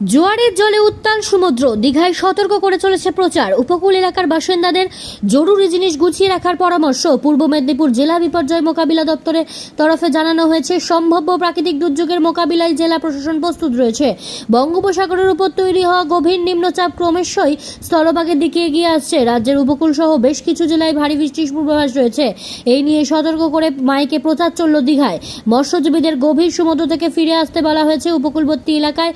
জোয়ারের জলে উত্তাল সমুদ্র, দীঘায় সতর্ক করে চলেছে প্রচার। উপকূল এলাকার বাসিন্দাদের জরুরি জিনিস গুছিয়ে রাখার পরামর্শ, পূর্ব মেদিনীপুর জেলা বিপর্যয় মোকাবিলা দপ্তরের তরফে জানানো হয়েছে, সম্ভাব্য প্রাকৃতিক দুর্যোগের মোকাবিলায় জেলা প্রশাসন প্রস্তুত রয়েছে। বঙ্গোপসাগরের উপর তৈরি হওয়া গভীর নিম্নচাপ ক্রমেশই স্থলভাগের দিকে এগিয়ে আসছে। রাজ্যের উপকূল সহ বেশ কিছু জেলায় ভারী বৃষ্টির পূর্বাভাস রয়েছে। এই নিয়ে সতর্ক করে মাইকে প্রচার চলল দীঘায়। মৎস্যজীবীদের গভীর সমুদ্র থেকে ফিরে আসতে বলা হয়েছে উপকূলবর্তী এলাকায়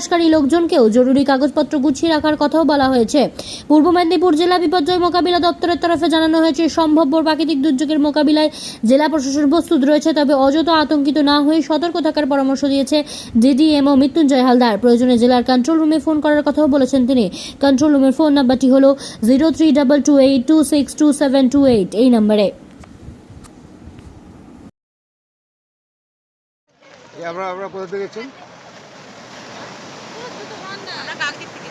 বসবাসকারী লোকজনকেও জরুরি কাগজপত্র গুছিয়ে রাখার কথাও বলা হয়েছে। পূর্ব মেদিনীপুর জেলা বিপর্যয় মোকাবিলা দপ্তরের তরফে জানানো হয়েছে, সম্ভাব্য প্রাকৃতিক দুর্যোগের মোকাবিলায় জেলা প্রশাসন প্রস্তুত রয়েছে, তবে অযথা আতঙ্কিত না হয়ে সতর্ক থাকার পরামর্শ দিয়েছে জিডিএমও মৃত্যুঞ্জয় হালদার। প্রয়োজনে জেলার কন্ট্রোল রুমে ফোন করার কথাও বলেছেন তিনি। কন্ট্রোল রুমের ফোন নাম্বারটি হল zero three double two eight two six two seven two eight, এই নম্বরে। আমরা আমরা কোথা থেকে এসেছেন?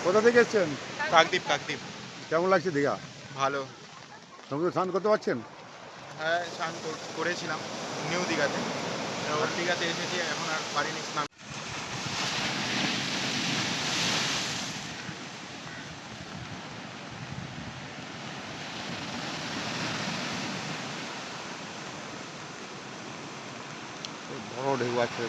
কোথা থেকে এসেছেন? কাকদ্বীপ কাকদ্বীপ। কেমন লাগছে দীঘা? ভালো। সমুদ্র স্নান করতে পারছেন? হ্যাঁ স্নান করেছিলাম নিউ দীঘাতে। দীঘাতে এসেছি এখন আর পারিনি স্নান। বড় ঢেউ আছে